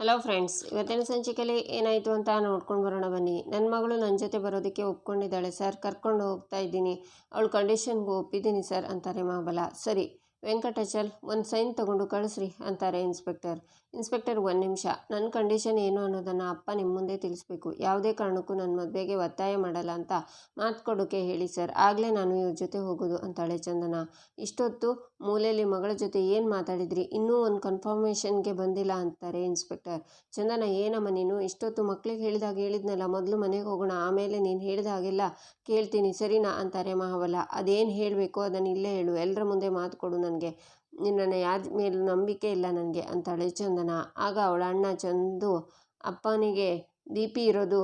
Hello friends ಇವತ್ತಿನ ಸಂಚಿಕೆಯಲ್ಲಿ ಏನಾಯಿತು ಅಂತ ನೋಡ್ಕೊಂಡು ಬರೋಣ ಬನ್ನಿ. ನನ್ನ ಮಗಳು ನನ್ನ ಜೊತೆ ಬರೋದಕ್ಕೆ ಒಪ್ಕೊಂಡಿದ್ದಾಳೆ ಸರ್. ಕರ್ಕೊಂಡು ಹೋಗ್ತಾ ಇದ್ದೀನಿ. ಅವಳ ಕಂಡೀಷನ್ಗೂ ಒಪ್ಪಿದ್ದೀನಿ ಸರ್ ಅಂತಾರೆ ಮಾಬಲ ಸರಿ. ವೆಂಕಟಾಚಲ್, ಒಂದು ಸೈನ್ ತಗೊಂಡು ಕಳಿಸ್ರಿ ಅಂತಾರೆ ಇನ್ಸ್ಪೆಕ್ಟರ್. ಇನ್ಸ್ಪೆಕ್ಟರ್, ಒಂದು ನಿಮಿಷ. ನನ್ನ ಕಂಡೀಷನ್ ಏನು ಅನ್ನೋದನ್ನು ಅಪ್ಪ ನಿಮ್ಮ ಮುಂದೆ ತಿಳಿಸ್ಬೇಕು. ಯಾವುದೇ ಕಾರಣಕ್ಕೂ ನನ್ನ ಮದುವೆಗೆ ಒತ್ತಾಯ ಮಾಡಲ್ಲ ಅಂತ ಮಾತು ಕೊಡೋಕೆ ಹೇಳಿ ಸರ್. ಆಗಲೇ ನಾನು ಇವ್ರ ಜೊತೆ ಹೋಗೋದು ಅಂತಾಳೆ ಚಂದನ. ಇಷ್ಟೊತ್ತು ಮೂಲೆಯಲ್ಲಿ ಮಗಳ ಜೊತೆ ಏನು ಮಾತಾಡಿದ್ರಿ? ಇನ್ನೂ ಒಂದು ಕನ್ಫರ್ಮೇಷನ್ಗೆ ಬಂದಿಲ್ಲ ಅಂತಾರೆ ಇನ್ಸ್ಪೆಕ್ಟರ್. ಚಂದನ, ಏನಮ್ಮ ನೀನು? ಇಷ್ಟೊತ್ತು ಮಕ್ಳಿಗೆ ಹೇಳಿದಾಗ ಹೇಳಿದ್ನಲ್ಲ, ಮೊದಲು ಮನೆಗೆ ಹೋಗೋಣ, ಆಮೇಲೆ ನೀನು ಹೇಳಿದ ಹಾಗೆಲ್ಲ ಕೇಳ್ತೀನಿ, ಸರಿನಾ? ಅಂತಾರೆ ಮಹಾಬಲ. ಅದೇನು ಹೇಳಬೇಕು ಅದನ್ನು ಇಲ್ಲೇ ಹೇಳು. ಎಲ್ಲರ ಮುಂದೆ ಮಾತು ಕೊಡು ನನಗೆ ನಿನ್ನನ್ನು ಯಾರ ಮೇಲೂ ನಂಬಿಕೆ ಇಲ್ಲ ನನಗೆ ಅಂತಾಳೆ ಚಂದನ. ಆಗ ಅವಳ ಅಣ್ಣ ಚಂದು ಅಪ್ಪನಿಗೆ ದೀಪಿ ಇರೋದು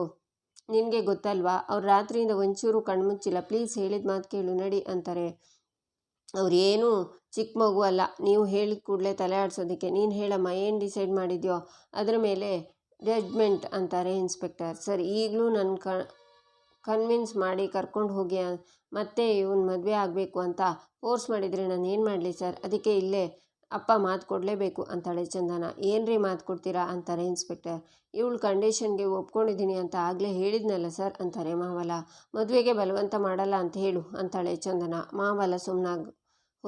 ನಿನಗೆ ಗೊತ್ತಲ್ವಾ? ಅವ್ರು ರಾತ್ರಿಯಿಂದ ಒಂಚೂರು ಕಣ್ಮುಚ್ಚಿಲ್ಲ ಪ್ಲೀಸ್ ಹೇಳಿದ ಮಾತು ಕೇಳು, ನಡಿ ಅಂತಾರೆ. ಅವ್ರು ಏನು ಚಿಕ್ಕ ಮಗು ಅಲ್ಲ. ನೀವು ಹೇಳಿದ ಕೂಡಲೇ ತಲೆ ಆಡಿಸೋದಕ್ಕೆ. ನೀನು ಹೇಳಮ್ಮ, ಏನು ಡಿಸೈಡ್ ಮಾಡಿದ್ಯೋ? ಅದರ ಮೇಲೆ ಜಡ್ಜ್ಮೆಂಟ್ ಅಂತಾರೆ ಇನ್ಸ್ಪೆಕ್ಟರ್. ಸರ್, ಈಗಲೂ ನನ್ನ ಕ ಕನ್ವಿನ್ಸ್ ಮಾಡಿ ಕರ್ಕೊಂಡು ಹೋಗಿ, ಮತ್ತೆ ಇವನ್ ಮದುವೆ ಆಗಬೇಕು ಅಂತ ಫೋರ್ಸ್ ಮಾಡಿದರೆ ನಾನು ಏನು ಮಾಡಲಿ ಸರ್ ಅದಕ್ಕೆ ಇಲ್ಲೇ ಅಪ್ಪ ಮಾತು ಕೊಡಲೇಬೇಕು ಅಂತಾಳೆ ಚಂದನ. ಏನ್ರಿ ಮಾತು ಕೊಡ್ತೀರಾ? ಅಂತಾರೆ ಇನ್ಸ್ಪೆಕ್ಟರ್ ಇವಳು ಕಂಡೀಷನ್ಗೆ ಒಪ್ಕೊಂಡಿದ್ದೀನಿ ಅಂತ ಆಗಲೇ ಹೇಳಿದ್ನಲ್ಲ ಸರ್ ಅಂತಾರೆ ಮಾವಲ. ಮದುವೆಗೆ ಬಲವಂತ ಮಾಡಲ್ಲ ಅಂತ ಹೇಳು, ಅಂತಾಳೆ ಚಂದನ. ಮಾವಲ ಸುಮ್ಮನಾಗ್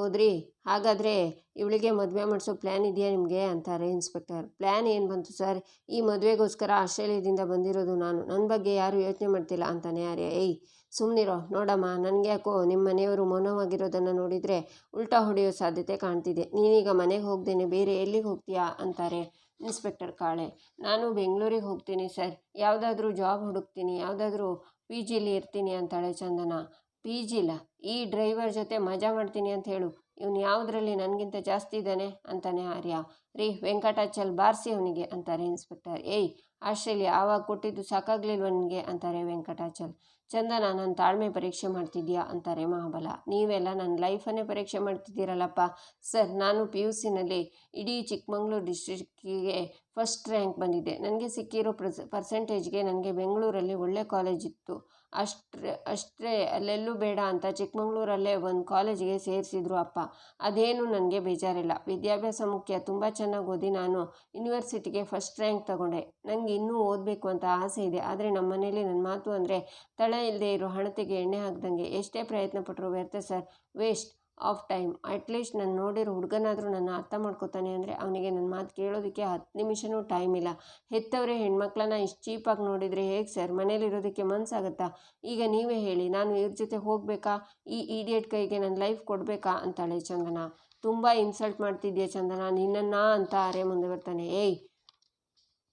ಹೋದ್ರಿ? ಹಾಗಾದರೆ ಇವಳಿಗೆ ಮದುವೆ ಮಾಡಿಸೋ ಪ್ಲ್ಯಾನ್ ಇದೆಯಾ ನಿಮಗೆ? ಅಂತಾರೆ ಇನ್ಸ್ಪೆಕ್ಟರ್ ಪ್ಲ್ಯಾನ್ ಏನು ಬಂತು ಸರ್ ಈ ಮದುವೆಗೋಸ್ಕರ ಆಸ್ಟ್ರೇಲಿಯಾದಿಂದ ಬಂದಿರೋದು ನಾನು. ನನ್ನ ಬಗ್ಗೆ ಯಾರೂ ಯೋಚನೆ ಮಾಡ್ತಿಲ್ಲ ಅಂತಾನೆ ಆರ್ಯ. ಏಯ್ ಸುಮ್ಮನಿರೋ ನೋಡಮ್ಮ, ನನಗೆ ಯಾಕೋ ನಿಮ್ಮ ಮನೆಯವರು ಮೌನವಾಗಿರೋದನ್ನು ನೋಡಿದರೆ ಉಲ್ಟಾ ಹೊಡೆಯೋ ಸಾಧ್ಯತೆ ಕಾಣ್ತಿದೆ. ನೀನೀಗ ಮನೆಗೆ ಹೋಗ್ದೇನೆ, ಬೇರೆ ಎಲ್ಲಿಗೆ ಹೋಗ್ತೀಯಾ? ಅಂತಾರೆ ಇನ್ಸ್ಪೆಕ್ಟರ್ ಕಾಳೆ. ನಾನು ಬೆಂಗಳೂರಿಗೆ ಹೋಗ್ತೀನಿ ಸರ್ ಯಾವುದಾದ್ರೂ ಜಾಬ್ ಹುಡುಕ್ತೀನಿ, ಯಾವುದಾದ್ರೂ ಪಿ ಜಿಲಿ ಇರ್ತೀನಿ ಅಂತಾಳೆ ಚಂದನ. ಪಿ ಜಿಲ ಈ ಡ್ರೈವರ್ ಜೊತೆ ಮಜಾ ಮಾಡ್ತೀನಿ ಅಂತ ಹೇಳು. ಇವನು ಯಾವುದರಲ್ಲಿ ನನಗಿಂತ ಜಾಸ್ತಿ ಇದ್ದಾನೆ ಅಂತಾನೆ ಆರ್ಯ. ರೀ, ವೆಂಕಟಾಚಲ್ ಬಾರಿಸಿ ಅವನಿಗೆ ಅಂತಾರೆ ಇನ್ಸ್ಪೆಕ್ಟರ್ ಏಯ್, ಆಸ್ಟ್ರೇಲಿಯಾ ಆವಾಗ ಕೊಟ್ಟಿದ್ದು ಸಾಕಾಗ್ಲಿಲ್ವ ನಿನಗೆ ಅಂತಾರೆ ವೆಂಕಟಾಚಲ್. ಚಂದನ ನನ್ನ ತಾಳ್ಮೆ ಪರೀಕ್ಷೆ ಮಾಡ್ತಿದ್ಯಾ ಅಂತಾರೆ ಮಹಾಬಲ. ನೀವೆಲ್ಲ ನನ್ನ ಲೈಫನ್ನೇ ಪರೀಕ್ಷೆ ಮಾಡ್ತಿದ್ದೀರಲ್ಲಪ್ಪ. ಸರ್, ನಾನು ಪಿ ಯು ಸಿನಲ್ಲಿ ಇಡೀ ಚಿಕ್ಕಮಂಗ್ಳೂರು ಡಿಸ್ಟ್ರಿಕ್ಕಿಗೆ ಫಸ್ಟ್ ರ್ಯಾಂಕ್ ಬಂದಿದ್ದೆ. ನನಗೆ ಸಿಕ್ಕಿರೋ ಪ್ರಸ್ ಪರ್ಸೆಂಟೇಜ್ಗೆ ನನಗೆ ಬೆಂಗಳೂರಲ್ಲಿ ಒಳ್ಳೆ ಕಾಲೇಜ್ ಇತ್ತು. ಅಷ್ಟೇ ಅಷ್ಟೇ, ಅಲ್ಲೆಲ್ಲೂ ಬೇಡ ಅಂತ ಚಿಕ್ಕಮಂಗ್ಳೂರಲ್ಲೇ ಒಂದು ಕಾಲೇಜಿಗೆ ಸೇರಿಸಿದ್ರು ಅಪ್ಪ. ಅದೇನು ನನಗೆ ಬೇಜಾರಿಲ್ಲ. ವಿದ್ಯಾಭ್ಯಾಸ ಮುಖ್ಯ. ತುಂಬ ಚೆನ್ನಾಗಿ ಓದಿ ನಾನು ಯೂನಿವರ್ಸಿಟಿಗೆ ಫಸ್ಟ್ ರ್ಯಾಂಕ್ ತಗೊಂಡೆ. ನನಗೆ ಇನ್ನೂ ಓದಬೇಕು ಅಂತ ಆಸೆ ಇದೆ. ಆದರೆ ನಮ್ಮ ಮನೇಲಿ ನನ್ನ ಮಾತು ಅಂದರೆ ತಳ ಇಲ್ಲದೆ ಇರೋ ಹಣತೆಗೆ ಎಣ್ಣೆ ಹಾಕ್ದಂಗೆ ಎಷ್ಟೇ ಪ್ರಯತ್ನ ಪಟ್ಟರು ವ್ಯರ್ಥ sir. Waste. Of time. At least ನಾನು ನೋಡಿರೋ ಹುಡುಗನಾದರೂ ನನ್ನ ಅರ್ಥ ಮಾಡ್ಕೋತಾನೆ ಅಂದರೆ ಅವನಿಗೆ ನನ್ನ ಮಾತು ಕೇಳೋದಕ್ಕೆ ಹತ್ತು ನಿಮಿಷವೂ ಟೈಮ್ ಇಲ್ಲ. ಹೆತ್ತವರೇ ಹೆಣ್ಮಕ್ಳನ್ನ ಇಷ್ಟು ಚೀಪಾಗಿ ನೋಡಿದರೆ ಹೇಗೆ ಸರ್ ಮನೇಲಿರೋದಕ್ಕೆ ಮನಸ್ಸಾಗುತ್ತಾ ಈಗ ನೀವೇ ಹೇಳಿ, ನಾನು ಇವ್ರ ಜೊತೆ ಹೋಗಬೇಕಾ? ಈ ಈಡಿಯಟ್ ಕೈಗೆ ನನ್ನ ಲೈಫ್ ಕೊಡಬೇಕಾ? ಅಂತಾಳೆ ಚಂದನ. ತುಂಬ ಇನ್ಸಲ್ಟ್ ಮಾಡ್ತಿದ್ಯಾ ಚಂದನ? ನಿನ್ನ ಅಂತ ಅರೆ ಮುಂದೆ ಬರ್ತಾನೆ. ಏಯ್,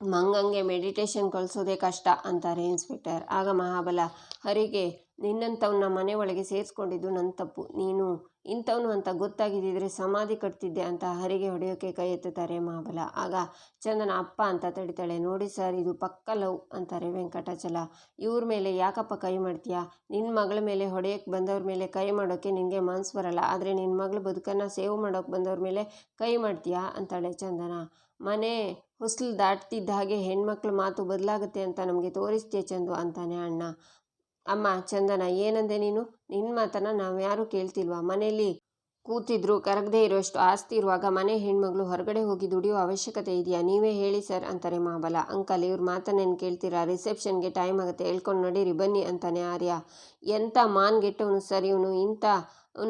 ಮಂಗಂಗೆ ಮೆಡಿಟೇಷನ್ ಕಳಿಸೋದೇ ಕಷ್ಟ, ಅಂತಾರೆ ಇನ್ಸ್ಪೆಕ್ಟರ್ ಆಗ ಮಹಾಬಲ, ಹರಿಗೆ ನಿನ್ನಂಥವನ್ನ ಮನೆ ಒಳಗೆ ಸೇರಿಸ್ಕೊಂಡಿದ್ದು ನನ್ನ ತಪ್ಪು. ನೀನು ಇಂಥವನು ಅಂತ ಗೊತ್ತಾಗಿದ್ದಿದ್ರೆ ಸಮಾಧಿ ಕಟ್ತಿದ್ದೆ ಅಂತ ಹರಿಗೆ ಹೊಡೆಯೋಕೆ ಕೈ ಎತ್ತುತ್ತಾರೆ ಮಹಾಬಲ. ಆಗ ಚಂದನ ಅಪ್ಪ ಅಂತ ತಡಿತಾಳೆ, ನೋಡಿ ಸರ್, ಇದು ಪಕ್ಕ ಲವ್ ಅಂತಾರೆ ವೆಂಕಟಾಚಲ. ಇವ್ರ ಮೇಲೆ ಯಾಕಪ್ಪ ಕೈ ಮಾಡ್ತೀಯಾ? ನಿನ್ನ ಮಗಳ ಮೇಲೆ ಹೊಡೆಯೋಕೆ ಬಂದವ್ರ ಮೇಲೆ ಕೈ ಮಾಡೋಕ್ಕೆ ನಿನಗೆ ಮನಸ್ಸು ಬರಲ್ಲ. ಆದರೆ ನಿನ್ನ ಮಗಳ ಬದುಕನ್ನು ಸೇವ್ ಮಾಡೋಕೆ ಬಂದವ್ರ ಮೇಲೆ ಕೈ ಮಾಡ್ತೀಯಾ? ಅಂತಾಳೆ ಚಂದನ. ಮನೆ ಹುಸ್ಲು ದಾಟ್ತಿದ್ದ ಹಾಗೆ ಹೆಣ್ಮಕ್ಳ ಮಾತು ಬದಲಾಗುತ್ತೆ ಅಂತ ನಮಗೆ ತೋರಿಸ್ತೀಯ ಚಂದು ಅಂತಾನೆ ಅಣ್ಣ. ಅಮ್ಮ, ಚಂದನ, ಏನಂದೆ ನೀನು? ನಿನ್ನ ಮಾತನ್ನ ನಾವು ಯಾರೂ ಕೇಳ್ತಿಲ್ವಾ? ಮನೆಯಲ್ಲಿ ಕೂತಿದ್ರು, ಕರಗದೇ ಇರೋಷ್ಟು ಆಸ್ತಿ ಇರುವಾಗ ಮನೆ ಹೆಣ್ಮಗಳು ಹೊರಗಡೆ ಹೋಗಿ ದುಡಿಯೋ ಅವಶ್ಯಕತೆ ಇದೆಯಾ? ನೀವೇ ಹೇಳಿ ಸರ್ ಅಂತಾರೆ ಮಾಬಲ. ಅಂಕಲ್, ಇವ್ರ ಮಾತನ್ನೇನು ಕೇಳ್ತೀರಾ? ರಿಸೆಪ್ಷನ್ಗೆ ಟೈಮ್ ಆಗುತ್ತೆ, ಹೇಳ್ಕೊಂಡು ನಡೀರಿ, ಬನ್ನಿ ಅಂತಾನೆ ಆರ್ಯ. ಎಂಥ ಮಾನ್ಗೆಟ್ಟವನು ಸರ್ ಇವನು? ಇಂಥ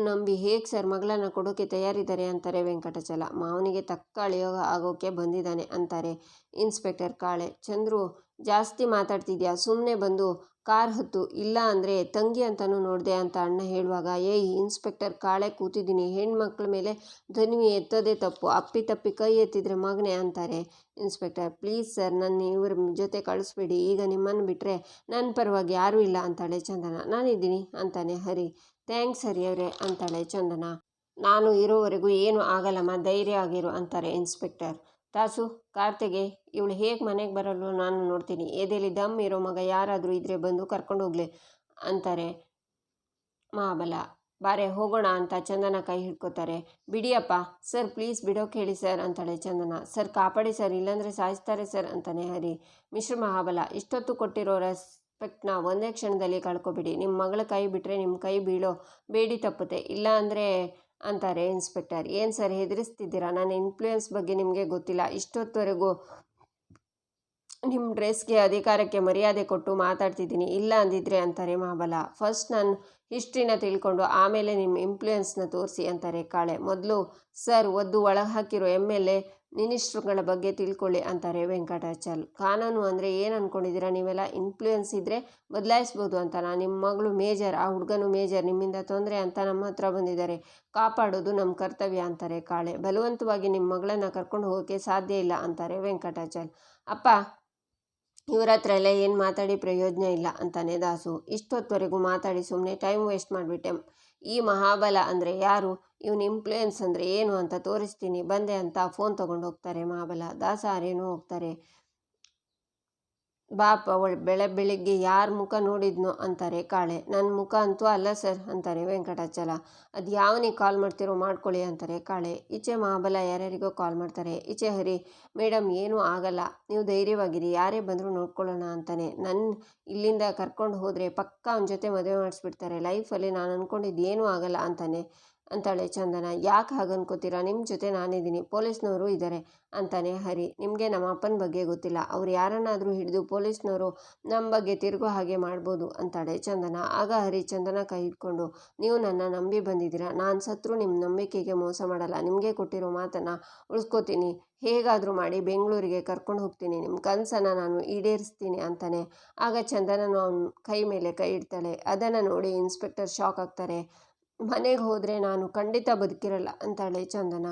ನಂಬಿ ಹೇಗೆ ಸರ್ ಮಗಳನ್ನ ಕೊಡೋಕೆ ತಯಾರಿದ್ದಾರೆ ಅಂತಾರೆ ವೆಂಕಟಚಲ. ಮಾವನಿಗೆ ತಕ್ಕ ಅಳಿಯೋಗ ಆಗೋಕೆ ಬಂದಿದ್ದಾನೆ ಅಂತಾರೆ ಇನ್ಸ್ಪೆಕ್ಟರ್ ಕಾಳೆ. ಚಂದ್ರು, ಜಾಸ್ತಿ ಮಾತಾಡ್ತಿದ್ಯಾ? ಸುಮ್ಮನೆ ಬಂದು ಕಾರ್ ಹತ್ತು, ಇಲ್ಲ ಅಂದರೆ ತಂಗಿ ಅಂತಲೂ ನೋಡಿದೆ ಅಂತ ಅಣ್ಣ ಹೇಳುವಾಗ ಏಯ್ ಇನ್ಸ್ಪೆಕ್ಟರ್ ಕಾಳೆ ಕೂತಿದ್ದೀನಿ, ಹೆಣ್ಮಕ್ಳ ಮೇಲೆ ಧ್ವನಿ ಎತ್ತೋದೇ ತಪ್ಪು, ಅಪ್ಪಿ ತಪ್ಪಿ ಕೈ ಎತ್ತಿದ್ರೆ ಮಗನೇ ಅಂತಾರೆ. ಇನ್ಸ್ಪೆಕ್ಟರ್, ಪ್ಲೀಸ್ ಸರ್ ನನ್ನ ಇವ್ರ ಜೊತೆ ಕಳಿಸ್ಬೇಡಿ, ಈಗ ನಿಮ್ಮನ್ನು ಬಿಟ್ಟರೆ ನನ್ನ ಪರವಾಗಿ ಯಾರೂ ಇಲ್ಲ ಅಂತಾಳೆ ಚಂದನ. ನಾನಿದ್ದೀನಿ ಅಂತಾನೆ ಹರಿ. ಥ್ಯಾಂಕ್ಸ್ ಹರಿ ಅವರೇ ಅಂತಾಳೆ ಚಂದನ. ನಾನು ಇರೋವರೆಗೂ ಏನು ಆಗಲ್ಲಮ್ಮ, ಧೈರ್ಯ ಆಗಿರು ಅಂತಾರೆ ಇನ್ಸ್ಪೆಕ್ಟರ್. ತಾಸು, ಕಾರ್ತೆಗೆ ಇವಳು ಹೇಗೆ ಮನೆಗೆ ಬರಲು ನಾನು ನೋಡ್ತೀನಿ. ಎದೆಯಲ್ಲಿ ದಮ್ ಇರೋ ಮಗ ಯಾರಾದರೂ ಇದ್ರೆ ಬಂದು ಕರ್ಕೊಂಡು ಹೋಗ್ಲಿ ಅಂತಾರೆ. ಮಹಾಬಲ, ಬಾರೆ ಹೋಗೋಣ ಅಂತ ಚಂದನ ಕೈ ಹಿಡ್ಕೋತಾರೆ. ಬಿಡಿಯಪ್ಪ, ಸರ್ ಪ್ಲೀಸ್ ಬಿಡೋಕೆ ಹೇಳಿ ಸರ್ ಅಂತಾಳೆ ಚಂದನ. ಸರ್ ಕಾಪಾಡಿ ಸರ್, ಇಲ್ಲಾಂದರೆ ಸಾಯಿಸ್ತಾರೆ ಸರ್ ಅಂತಾನೆ ಹರಿ. ಮಿಶ್ರ ಮಹಾಬಲ, ಇಷ್ಟೊತ್ತು ಕೊಟ್ಟಿರೋ ರೆಸ್ಪೆಕ್ಟ್ನ ಒಂದೇ ಕ್ಷಣದಲ್ಲಿ ಕಳ್ಕೊಬಿಡಿ. ನಿಮ್ಮ ಮಗಳ ಕೈ ಬಿಟ್ಟರೆ ನಿಮ್ಮ ಕೈ ಬೀಳೋ ಬೇಡಿ ತಪ್ಪುತ್ತೆ. ಇಲ್ಲ ಅಂದರೆ ಅಂತಾರೆ ಇನ್ಸ್ಪೆಕ್ಟರ್. ಏನು ಸರ್ ಹೆದರಿಸ್ತಿದ್ದೀರಾ? ನನ್ನ ಇನ್ಫ್ಲೂಯೆನ್ಸ್ ಬಗ್ಗೆ ನಿಮಗೆ ಗೊತ್ತಿಲ್ಲ. ಇಷ್ಟೊತ್ತವರೆಗೂ ನಿಮ್ಮ ಡ್ರೆಸ್ಗೆ ಅಧಿಕಾರಕ್ಕೆ ಮರ್ಯಾದೆ ಕೊಟ್ಟು ಮಾತಾಡ್ತಿದ್ದೀನಿ. ಇಲ್ಲ ಅಂದಿದ್ರೆ ಅಂತಾರೆ ಮಹಾಬಲ ಫಸ್ಟ್ ನಾನು ಹಿಸ್ಟ್ರಿನ ತಿಳ್ಕೊಂಡು ಆಮೇಲೆ ನಿಮ್ಮ ಇನ್ಫ್ಲೂಯೆನ್ಸ್ನ ತೋರಿಸಿ ಅಂತಾರೆ ಕಾಳೆ. ಮೊದಲು ಸರ್ ಒದ್ದು ಒಳಗೆ ಹಾಕಿರೋ ಎಂ ಎಲ್ ಎ ಮಿನಿಸ್ಟ್ರುಗಳ ಬಗ್ಗೆ ತಿಳ್ಕೊಳ್ಳಿ ಅಂತಾರೆ ವೆಂಕಟಾಚಲ್. ಕಾನೂನು ಅಂದರೆ ಏನು ಅಂದ್ಕೊಂಡಿದ್ದೀರಾ ನೀವೆಲ್ಲ ಇನ್ಫ್ಲೂಯೆನ್ಸ್ ಇದ್ದರೆ ಬದಲಾಯಿಸ್ಬೋದು ಅಂತ ನಾನು ನಿಮ್ಮ ಮಗಳು ಮೇಜರ್, ಆ ಹುಡುಗನು ಮೇಜರ್, ನಿಮ್ಮಿಂದ ತೊಂದರೆ ಅಂತ ನಮ್ಮ ಹತ್ರ ಬಂದಿದ್ದಾರೆ. ಕಾಪಾಡೋದು ನಮ್ಮ ಕರ್ತವ್ಯ ಅಂತಾರೆ ಕಾಳೆ. ಬಲವಂತವಾಗಿ ನಿಮ್ಮ ಮಗಳನ್ನು ಕರ್ಕೊಂಡು ಹೋಗೋಕ್ಕೆ ಸಾಧ್ಯ ಇಲ್ಲ ಅಂತಾರೆ ವೆಂಕಟಾಚಲ್. ಅಪ್ಪ, ಇವರ ಹತ್ರ ಎಲ್ಲ ಏನು ಮಾತಾಡಿ ಪ್ರಯೋಜನ ಇಲ್ಲ ಅಂತಾನೆ ದಾಸು. ಇಷ್ಟೊತ್ತವರೆಗೂ ಮಾತಾಡಿ ಸುಮ್ಮನೆ ಟೈಮ್ ವೇಸ್ಟ್ ಮಾಡಿಬಿಟ್ಟೆ. ಈ ಮಹಾಬಲ ಅಂದರೆ ಯಾರು? ಇವನ್ ಇನ್ಫ್ಲೂಯೆನ್ಸ್ ಅಂದರೆ ಏನು ಅಂತ ತೋರಿಸ್ತೀನಿ. ಬಂದೆ ಅಂತ ಫೋನ್ ತೊಗೊಂಡು ಹೋಗ್ತಾರೆ ಮಹಾಬಲ. ದಾಸ ಆರೇನೋ ಹೋಗ್ತಾರೆ. ಬಾಪ, ಅವಳು ಬೆಳೆ ಬೆಳಿಗ್ಗೆ ಯಾರ ಮುಖ ನೋಡಿದ್ನೋ ಅಂತಾರೆ ಕಾಳೆ. ನನ್ನ ಮುಖ ಅಂತೂ ಅಲ್ಲ ಸರ್ ಅಂತಾರೆ ವೆಂಕಟಾಚಲ. ಅದು ಯಾವನಿಗೆ ಕಾಲ್ ಮಾಡ್ತಿರೋ ಮಾಡ್ಕೊಳ್ಳಿ ಅಂತಾರೆ ಕಾಳೆ. ಈಚೆ ಮಹಾಬಲ ಯಾರ್ಯಾರಿಗೋ ಕಾಲ್ ಮಾಡ್ತಾರೆ. ಈಚೆ ಹರಿ ಮೇಡಮ್ ಏನೂ ಆಗಲ್ಲ. ನೀವು ಧೈರ್ಯವಾಗಿರಿ. ಯಾರೇ ಬಂದರೂ ನೋಡ್ಕೊಳ್ಳೋಣ ಅಂತಾನೆ. ನನ್ನ ಇಲ್ಲಿಂದ ಕರ್ಕೊಂಡು ಹೋದರೆ ಪಕ್ಕ ಅವನ ಜೊತೆ ಮದುವೆ ಮಾಡಿಸ್ಬಿಡ್ತಾರೆ. ಲೈಫಲ್ಲಿ ನಾನು ಅಂದ್ಕೊಂಡಿದ್ದು ಏನೂ ಆಗಲ್ಲ ಅಂತಾನೆ. ಅಂತಾಳೆ ಚಂದನ. ಯಾಕೆ ಹಾಗೆ ಅನ್ಕೋತೀರಾ ನಿಮ್ಮ ಜೊತೆ ನಾನಿದ್ದೀನಿ. ಪೊಲೀಸ್ನವರು ಇದ್ದಾರೆ ಅಂತಾನೆ ಹರಿ. ನಿಮಗೆ ನಮ್ಮ ಅಪ್ಪನ ಬಗ್ಗೆ ಗೊತ್ತಿಲ್ಲ. ಅವ್ರು ಯಾರನ್ನಾದರೂ ಹಿಡಿದು ಪೊಲೀಸ್ನವರು ನಮ್ಮ ಬಗ್ಗೆ ತಿರುಗೋ ಹಾಗೆ ಮಾಡ್ಬೋದು ಅಂತಾಳೆ ಚಂದನ. ಆಗ ಹರಿ ಚಂದನ ಕೈ ಹಿಡ್ಕೊಂಡು, ನೀವು ನನ್ನ ನಂಬಿ ಬಂದಿದ್ದೀರಾ? ನಾನು ಸತ್ರು ನಿಮ್ಮ ನಂಬಿಕೆಗೆ ಮೋಸ ಮಾಡಲ್ಲ. ನಿಮಗೆ ಕೊಟ್ಟಿರೋ ಮಾತನ್ನು ಉಳಿಸ್ಕೋತೀನಿ. ಹೇಗಾದರೂ ಮಾಡಿ ಬೆಂಗಳೂರಿಗೆ ಕರ್ಕೊಂಡು ಹೋಗ್ತೀನಿ. ನಿಮ್ಮ ಕನಸನ್ನು ನಾನು ಈಡೇರಿಸ್ತೀನಿ ಅಂತಾನೆ. ಆಗ ಚಂದನನು ಅವನ ಕೈ ಮೇಲೆ ಕೈ ಇಡ್ತಾಳೆ. ಅದನ್ನು ನೋಡಿ ಇನ್ಸ್ಪೆಕ್ಟರ್ ಶಾಕ್ ಆಗ್ತಾರೆ. ಮನೆಗೆ ಹೋದರೆ ನಾನು ಖಂಡಿತ ಬದುಕಿರಲ್ಲ ಅಂತಾಳೆ ಚಂದನ.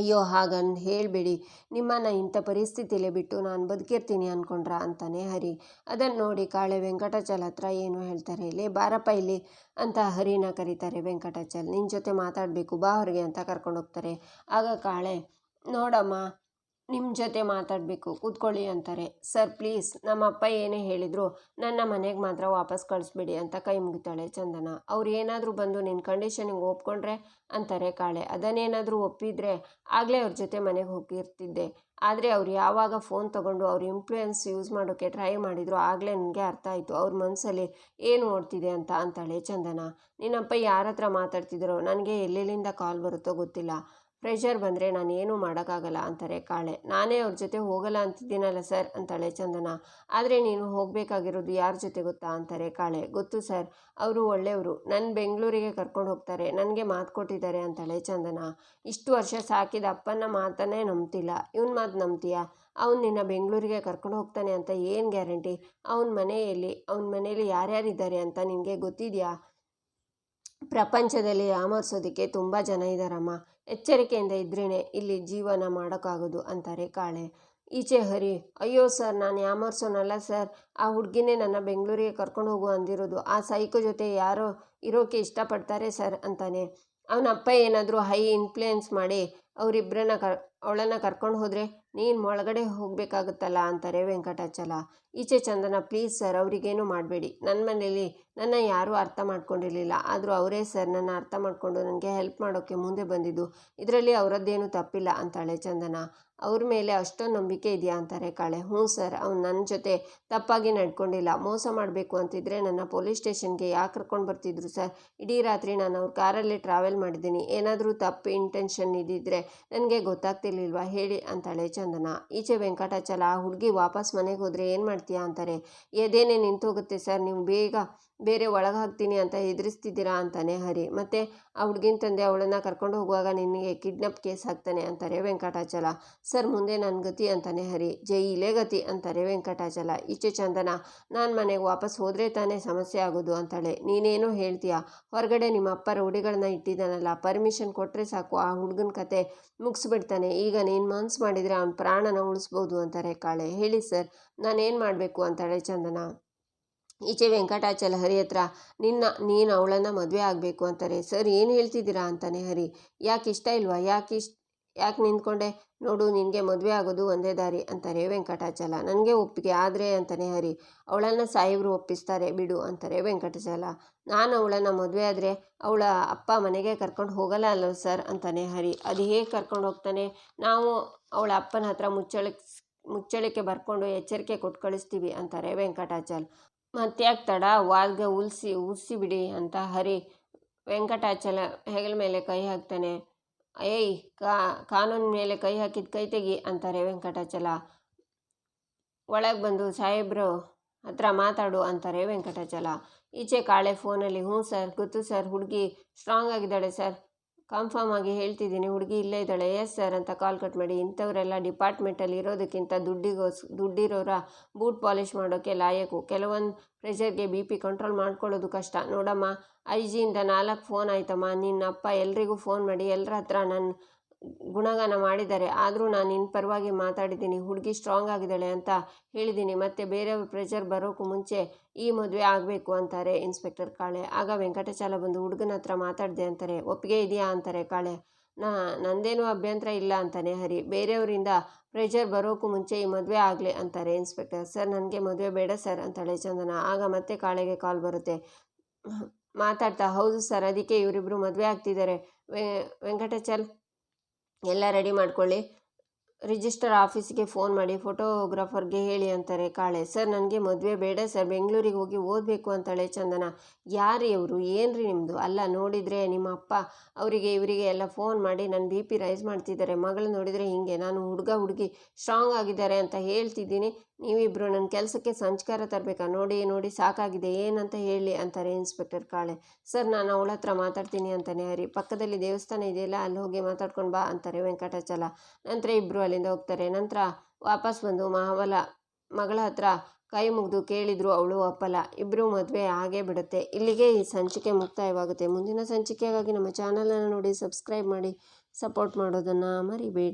ಅಯ್ಯೋ, ಹಾಗಂದು ಹೇಳಬೇಡಿ. ನಿಮ್ಮನ್ನು ಇಂಥ ಪರಿಸ್ಥಿತಿಲೇ ಬಿಟ್ಟು ನಾನು ಬದುಕಿರ್ತೀನಿ ಅಂದ್ಕೊಂಡ್ರ ಅಂತಾನೆ ಹರಿ. ಅದನ್ನು ನೋಡಿ ಕಾಳೆ ವೆಂಕಟಾಚಲ್ ಹತ್ರ ಏನು ಹೇಳ್ತಾರೆ ಲೇ ಬಾರಪ್ಪ ಇಲ್ಲಿ ಅಂತ ಹರಿನ ಕರೀತಾರೆ ವೆಂಕಟಾಚಲ್. ನಿನ್ನ ಜೊತೆ ಮಾತಾಡಬೇಕು, ಬಾ ಹೊರಗೆ ಅಂತ ಕರ್ಕೊಂಡು ಹೋಗ್ತಾರೆ. ಆಗ ಕಾಳೆ, ನೋಡಮ್ಮ ನಿಮ್ಮ ಜೊತೆ ಮಾತಾಡಬೇಕು, ಕೂತ್ಕೊಳ್ಳಿ ಅಂತಾರೆ. ಸರ್, ಪ್ಲೀಸ್ ನಮ್ಮ ಅಪ್ಪ ಏನೇ ಹೇಳಿದ್ರು ನನ್ನ ಮನೆಗೆ ಮಾತ್ರ ವಾಪಸ್ ಕಳಿಸ್ಬಿಡಿ ಅಂತ ಕೈ ಮುಗಿತಾಳೆ ಚಂದನ. ಅವ್ರು ಏನಾದರೂ ಬಂದು ನಿನ್ನ ಕಂಡೀಷನಿಗೆ ಒಪ್ಕೊಂಡ್ರೆ? ಅಂತಾರೆ ಕಾಳೆ. ಅದನ್ನೇನಾದರೂ ಒಪ್ಪಿದ್ರೆ ಆಗಲೇ ಅವ್ರ ಜೊತೆ ಮನೆಗೆ ಹೋಗಿರ್ತಿದ್ದೆ. ಆದರೆ ಅವ್ರು ಯಾವಾಗ ಫೋನ್ ತೊಗೊಂಡು ಅವ್ರ ಇನ್ಫ್ಲೂಯೆನ್ಸ್ ಯೂಸ್ ಮಾಡೋಕ್ಕೆ ಟ್ರೈ ಮಾಡಿದ್ರು ಆಗಲೇ ನನಗೆ ಅರ್ಥ ಆಯಿತು. ಅವ್ರ ಮನಸ್ಸಲ್ಲಿ ಏನು ಓಡ್ತಿದೆ ಅಂತ ಅಂತಾಳೆ ಚಂದನ. ನಿನ್ನಪ್ಪ ಯಾರ ಹತ್ರ ಮಾತಾಡ್ತಿದ್ದಾರೋ ನನಗೆ ಎಲ್ಲೆಲ್ಲಿಂದ ಕಾಲ್ ಬರುತ್ತೋ ಗೊತ್ತಿಲ್ಲ. ಪ್ರೆಷರ್ ಬಂದರೆ ನಾನು ಏನೂ ಮಾಡೋಕ್ಕಾಗಲ್ಲ ಅಂತಾರೆ ಕಾಳೆ. ನಾನೇ ಅವ್ರ ಜೊತೆ ಹೋಗಲ್ಲ ಅಂತಿದ್ದೀನಲ್ಲ ಸರ್ ಅಂತಾಳೆ ಚಂದನ. ಆದರೆ ನೀನು ಹೋಗಬೇಕಾಗಿರೋದು ಯಾರ ಜೊತೆ ಗೊತ್ತಾ ಅಂತಾರೆ ಕಾಳೆ. ಗೊತ್ತು ಸರ್, ಅವರು ಒಳ್ಳೆಯವರು. ನನ್ನ ಬೆಂಗಳೂರಿಗೆ ಕರ್ಕೊಂಡು ಹೋಗ್ತಾರೆ. ನನಗೆ ಮಾತು ಕೊಟ್ಟಿದ್ದಾರೆ ಅಂತಾಳೆ ಚಂದನ. ಇಷ್ಟು ವರ್ಷ ಸಾಕಿದ ಅಪ್ಪನ ಮಾತನ್ನೇ ನಂಬ್ತಿಲ್ಲ. ಇವನ ಮಾತು ನಂಬ್ತೀಯಾ? ಅವ್ನು ನಿನ್ನ ಬೆಂಗಳೂರಿಗೆ ಕರ್ಕೊಂಡು ಹೋಗ್ತಾನೆ ಅಂತ ಏನು ಗ್ಯಾರಂಟಿ? ಅವನ ಮನೆಯಲ್ಲಿ ಅವನ ಮನೆಯಲ್ಲಿ ಯಾರ್ಯಾರಿದ್ದಾರೆ ಅಂತ ನಿನಗೆ ಗೊತ್ತಿದೆಯಾ? ಪ್ರಪಂಚದಲ್ಲಿ ಆಮರಿಸೋದಕ್ಕೆ ತುಂಬ ಜನ ಇದ್ದಾರಮ್ಮ ಎಚ್ಚರಿಕೆಯಿಂದ ಇದ್ರೇನೆ ಇಲ್ಲಿ ಜೀವನ ಮಾಡೋಕ್ಕಾಗೋದು ಅಂತಾರೆ ಕಾಳೆ. ಈಚೆ ಹರಿ, ಅಯ್ಯೋ ಸರ್, ನಾನು ಯಾಮರ್ಸೋನಲ್ಲ ಸರ್, ಆ ಹುಡುಗಿನೇ ನನ್ನ ಬೆಂಗಳೂರಿಗೆ ಕರ್ಕೊಂಡು ಹೋಗು ಅಂದಿರೋದು. ಆ ಸೈಕೋ ಜೊತೆ ಯಾರೋ ಇರೋಕೆ ಇಷ್ಟಪಡ್ತಾರೆ ಸರ್, ಅಂತಾನೆ. ಅವನ ಅಪ್ಪ ಏನಾದರೂ ಹೈ ಇನ್ಫ್ಲೂಯೆನ್ಸ್ ಮಾಡಿ ಅವರಿಬ್ಬರನ್ನ ಕರ್, ಅವಳನ್ನು ಕರ್ಕೊಂಡು ಹೋದರೆ ನೀನು ಒಳಗಡೆ ಹೋಗಬೇಕಾಗುತ್ತಲ್ಲ, ಅಂತಾರೆ ವೆಂಕಟಾಚಲ. ಈಚೆ ಚಂದನ, ಪ್ಲೀಸ್ ಸರ್, ಅವರಿಗೇನು ಮಾಡಬೇಡಿ. ನನ್ನ ಮನೇಲಿ ನನ್ನ ಯಾರೂ ಅರ್ಥ ಮಾಡ್ಕೊಂಡಿರಲಿಲ್ಲ. ಆದರೂ ಅವರೇ ಸರ್ ನನ್ನ ಅರ್ಥ ಮಾಡಿಕೊಂಡು ನನಗೆ ಹೆಲ್ಪ್ ಮಾಡೋಕ್ಕೆ ಮುಂದೆ ಬಂದಿದ್ದು. ಇದರಲ್ಲಿ ಅವರದ್ದೇನು ತಪ್ಪಿಲ್ಲ, ಅಂತಾಳೆ ಚಂದನ. ಅವ್ರ ಮೇಲೆ ಅಷ್ಟೊಂದು ನಂಬಿಕೆ ಇದೆಯಾ? ಅಂತಾರೆ ಕಾಳೆ. ಹ್ಞೂ ಸರ್, ಅವ್ನು ನನ್ನ ಜೊತೆ ತಪ್ಪಾಗಿ ನಡ್ಕೊಂಡಿಲ್ಲ. ಮೋಸ ಮಾಡಬೇಕು ಅಂತಿದ್ರೆ ನನ್ನ ಪೊಲೀಸ್ ಸ್ಟೇಷನ್ಗೆ ಯಾಕೆ ಕರ್ಕೊಂಡು ಬರ್ತಿದ್ರು ಸರ್? ಇಡೀ ರಾತ್ರಿ ನಾನು ಅವ್ರ ಕಾರಲ್ಲಿ ಟ್ರಾವೆಲ್ ಮಾಡಿದ್ದೀನಿ. ಏನಾದರೂ ತಪ್ಪು ಇಂಟೆನ್ಷನ್ ಇದ್ದಿದ್ರೆ ನನಗೆ ಗೊತ್ತಾಗ್ತಿರ್ಲಿಲ್ವಾ? ಹೇಳಿ, ಅಂತಾಳೆ ಚಂದನ. ಈಚೆ ವೆಂಕಟಾಚಲ ಆ ಹುಡುಗಿ ವಾಪಸ್ ಮನೆಗೆ ಹೋದರೆ ಏನು ಮಾಡ್ತೀಯಾ ಅಂತಾರೆ. ಎದೇನೆ ನಿಂತೋಗುತ್ತೆ ಸರ್ ನೀವು ಬೇಗ. ಬೇರೆ ಒಳಗೆ ಹಾಕ್ತೀನಿ ಅಂತ ಹೆದರಿಸ್ತಿದ್ದೀರಾ ಅಂತಾನೆ ಹರಿ. ಮತ್ತು ಆ ಹುಡುಗಿನ ತಂದೆ ಅವಳನ್ನು ಕರ್ಕೊಂಡು ಹೋಗುವಾಗ ನಿನಗೆ ಕಿಡ್ನಪ್ ಕೇಸ್ ಹಾಕ್ತಾನೆ ಅಂತಾರೆ ವೆಂಕಟಾಚಲ. ಸರ್ ಮುಂದೆ ನನ್ನ ಗತಿ ಅಂತಾನೆ ಹರಿ. ಜೈ ಜೈಲೇ ಗತಿ ಅಂತಾರೆ ವೆಂಕಟಾಚಲ. ಈಚೆ ಚಂದನ, ನಾನು ಮನೆಗೆ ವಾಪಸ್ ಹೋದರೆ ತಾನೇ ಸಮಸ್ಯೆ ಆಗೋದು ಅಂತಾಳೆ. ನೀನೇನೋ ಹೇಳ್ತೀಯಾ? ಹೊರಗಡೆ ನಿಮ್ಮ ಅಪ್ಪರ ರೌಡಿಗಳನ್ನ ಇಟ್ಟಿದ್ದಾನಲ್ಲ, ಪರ್ಮಿಷನ್ ಕೊಟ್ಟರೆ ಸಾಕು, ಆ ಹುಡುಗನ ಕತೆ ಮುಗಿಸ್ಬಿಡ್ತಾನೆ. ಈಗ ನೀನು ಮನ್ಸು ಮಾಡಿದರೆ ಅವನ ಪ್ರಾಣನ ಉಳಿಸ್ಬೋದು ಅಂತಾರೆ ಕಾಳೆ. ಹೇಳಿ ಸರ್, ನಾನೇನು ಮಾಡಬೇಕು ಅಂತಾಳೆ ಚಂದನ. ಈಚೆ ವೆಂಕಟಾಚಲ ಹರಿ ಹತ್ರ, ನಿನ್ನ, ನೀನು ಅವಳನ್ನು ಮದುವೆ ಆಗಬೇಕು ಅಂತಾರೆ. ಸರ್, ಏನು ಹೇಳ್ತಿದ್ದೀರಾ ಅಂತಾನೆ ಹರಿ. ಯಾಕೆ ಇಷ್ಟ ಇಲ್ವಾ? ಯಾಕೆ ಇಷ್ಟ ಯಾಕೆ ನಿಂತ್ಕೊಂಡೆ? ನೋಡು, ನಿನಗೆ ಮದುವೆ ಆಗೋದು ಒಂದೇ ದಾರಿ ಅಂತಾರೆ ವೆಂಕಟಾಚಲ. ನನಗೆ ಒಪ್ಪಿಗೆ ಆದರೆ ಅಂತಾನೆ ಹರಿ. ಅವಳನ್ನು ಸಾಯಿಬ್ರು ಒಪ್ಪಿಸ್ತಾರೆ, ಬಿಡು ಅಂತಾರೆ ವೆಂಕಟಾಚಲ. ನಾನು ಅವಳನ್ನು ಮದುವೆ ಆದರೆ ಅವಳ ಅಪ್ಪ ಮನೆಗೆ ಕರ್ಕೊಂಡು ಹೋಗಲ್ಲ ಅಲ್ಲ ಸರ್ ಅಂತಾನೆ ಹರಿ. ಅದು ಹೇಗೆ ಕರ್ಕೊಂಡು ಹೋಗ್ತಾನೆ? ನಾವು ಅವಳ ಅಪ್ಪನ ಹತ್ರ ಮುಚ್ಚಳಿಕೆ ಮುಚ್ಚಳಿಕೆ ಬರ್ಕೊಂಡು ಎಚ್ಚರಿಕೆ ಕೊಟ್ಟು ಕಳಿಸ್ತೀವಿ ಅಂತಾರೆ ವೆಂಕಟಾಚಲ್. ಮತ್ತ್ಯಾಕೆ ತಡ ವಾಲ್ಗೆ ಉಲ್ಸಿ ಉಲ್ಸಿ ಬಿಡಿ ಅಂತ ಹರಿ ವೆಂಕಟಾಚಲ ಹೆಗಲ ಮೇಲೆ ಕೈ ಹಾಕ್ತಾನೆ. ಏಯ್ ಕಾನೂನು ಮೇಲೆ ಕೈ ಹಾಕಿದ ಕೈ ತೆಗಿ ಅಂತಾರೆ ವೆಂಕಟಾಚಲ. ಒಳಗೆ ಬಂದು, ಸಾಹೇಬ್ರು ಹತ್ರ ಮಾತಾಡು ಅಂತಾರೆ ವೆಂಕಟಾಚಲ. ಈಚೆ ಕಾಳೆ ಫೋನಲ್ಲಿ, ಹ್ಞೂ ಸರ್, ಗೊತ್ತು ಸರ್, ಹುಡುಗಿ ಸ್ಟ್ರಾಂಗ್ ಆಗಿದ್ದಾಳೆ ಸರ್. ಕನ್ಫರ್ಮ್ ಆಗಿ ಹೇಳ್ತಿದ್ದೀನಿ, ಹುಡುಗಿ ಇಲ್ಲೇ ಇದ್ದಾಳೆ ಎಸ್ ಸರ್ ಅಂತ ಕಾಲ್ ಕಟ್ ಮಾಡಿ, ಇಂಥವರೆಲ್ಲ ಡಿಪಾರ್ಟ್ಮೆಂಟಲ್ಲಿ ಇರೋದಕ್ಕಿಂತ ದುಡ್ಡಿಗೋಸ್, ದುಡ್ಡಿರೋರ ಬೂಟ್ ಪಾಲಿಷ್ ಮಾಡೋಕ್ಕೆ ಲಾಯಕು. ಕೆಲವೊಂದು ಪ್ರೆಷರ್ಗೆ ಬಿ ಪಿ ಕಂಟ್ರೋಲ್ ಮಾಡ್ಕೊಳ್ಳೋದು ಕಷ್ಟ. ನೋಡಮ್ಮ ಐ ಜಿಯಿಂದ ನಾಲ್ಕು ಫೋನ್ ಆಯ್ತಮ್ಮ ನಿನ್ನ ಅಪ್ಪ ಎಲ್ರಿಗೂ ಫೋನ್ ಮಾಡಿ ಎಲ್ಲರ ಹತ್ರ ನನ್ನ ಗುಣಗಾನ ಮಾಡಿದ್ದಾರೆ. ಆದರೂ ನಾನು ನಿನ್ನ ಪರವಾಗಿ ಮಾತಾಡಿದ್ದೀನಿ. ಹುಡುಗಿ ಸ್ಟ್ರಾಂಗ್ ಆಗಿದ್ದಾಳೆ ಅಂತ ಹೇಳಿದ್ದೀನಿ. ಮತ್ತು ಬೇರೆಯವ್ರ ಪ್ರೆಷರ್ ಬರೋಕ್ಕೂ ಮುಂಚೆ ಈ ಮದುವೆ ಆಗಬೇಕು ಅಂತಾರೆ ಇನ್ಸ್ಪೆಕ್ಟರ್ ಕಾಳೆ. ಆಗ ವೆಂಕಟಚಾಲ ಬಂದು ಹುಡುಗನ ಹತ್ರ ಮಾತಾಡಿದೆ ಅಂತಾರೆ. ಒಪ್ಪಿಗೆ ಇದೆಯಾ ಅಂತಾರೆ ಕಾಳೆ. ನಾ, ನಂದೇನೂ ಅಭ್ಯಂತರ ಇಲ್ಲ ಅಂತಾನೆ ಹರಿ. ಬೇರೆಯವರಿಂದ ಪ್ರೆಷರ್ ಬರೋಕ್ಕೂ ಮುಂಚೆ ಈ ಮದುವೆ ಆಗಲಿ ಅಂತಾರೆ ಇನ್ಸ್ಪೆಕ್ಟರ್ ಸರ್, ನನಗೆ ಮದುವೆ ಬೇಡ ಸರ್ ಅಂತಾಳೆ ಚಂದನ. ಆಗ ಮತ್ತೆ ಕಾಳೆಗೆ ಕಾಲ್ ಬರುತ್ತೆ. ಮಾತಾಡ್ತಾ, ಹೌದು ಸರ್, ಅದಕ್ಕೆ ಇವರಿಬ್ಬರು ಮದುವೆ ಆಗ್ತಿದ್ದಾರೆ. ವೆ ವೆಂಕಟಾಚಲ್ ಎಲ್ಲ ರೆಡಿ ಮಾಡ್ಕೊಳ್ಳಿ. ರಿಜಿಸ್ಟರ್ ಆಫೀಸಿಗೆ ಫೋನ್ ಮಾಡಿ ಫೋಟೋಗ್ರಾಫರ್ಗೆ ಹೇಳಿ ಅಂತಾರೆ, ಕಾಳೆ ಸರ್ ನನಗೆ ಮದುವೆ ಬೇಡ ಸರ್ ಬೆಂಗಳೂರಿಗೆ ಹೋಗಿ ಓದಬೇಕು ಅಂತಾಳೆ ಚಂದನ. ಯಾರು ಇವರು? ಏನು ರೀ ನಿಮ್ಮದು ಅಲ್ಲ, ನೋಡಿದರೆ ನಿಮ್ಮ ಅಪ್ಪ ಅವರಿಗೆ ಇವರಿಗೆ ಎಲ್ಲ ಫೋನ್ ಮಾಡಿ ನನ್ನ ಬಿ ಪಿ ರೈಸ್ ಮಾಡ್ತಿದ್ದಾರೆ, ಮಗಳು ನೋಡಿದರೆ ಹೀಗೆ, ನಾನು ಹುಡುಗ ಹುಡುಗಿ ಸ್ಟ್ರಾಂಗ್ ಆಗಿದ್ದಾರೆ ಅಂತ ಹೇಳ್ತಿದ್ದೀನಿ. ನೀವಿಬ್ಬರು ನನ್ನ ಕೆಲಸಕ್ಕೆ ಸಂಚಕಾರ ತರಬೇಕಾ? ನೋಡಿ ನೋಡಿ, ಸಾಕಾಗಿದೆ. ಏನಂತ ಹೇಳಿ ಅಂತಾರೆ ಇನ್ಸ್ಪೆಕ್ಟರ್ ಕಾಳೆ. ಸರ್, ನಾನು ಅವಳ ಹತ್ರ ಮಾತಾಡ್ತೀನಿ ಅಂತಾನೆ ಹರಿ. ಪಕ್ಕದಲ್ಲಿ ದೇವಸ್ಥಾನ ಇದೆಯಲ್ಲ, ಅಲ್ಲಿ ಹೋಗಿ ಮಾತಾಡ್ಕೊಂಡು ಬಾ ಅಂತಾರೆ ವೆಂಕಟಾಚಲ. ನಂತರ ಇಬ್ಬರು ಅಲ್ಲಿಂದ ಹೋಗ್ತಾರೆ. ನಂತರ ವಾಪಸ್ ಬಂದು ಮಹಾಬಲ ಮಗಳ ಹತ್ರ ಕೈ ಮುಗಿದು ಕೇಳಿದ್ರು ಅವಳು ಅಪ್ಪಲ. ಇಬ್ಬರು ಮದುವೆ ಆಗೇ ಬಿಡುತ್ತೆ. ಇಲ್ಲಿಗೆ ಈ ಸಂಚಿಕೆ ಮುಕ್ತಾಯವಾಗುತ್ತೆ. ಮುಂದಿನ ಸಂಚಿಕೆಗಾಗಿ ನಮ್ಮ ಚಾನಲನ್ನು ನೋಡಿ, ಸಬ್ಸ್ಕ್ರೈಬ್ ಮಾಡಿ, ಸಪೋರ್ಟ್ ಮಾಡೋದನ್ನು ಮರಿಬೇಡಿ.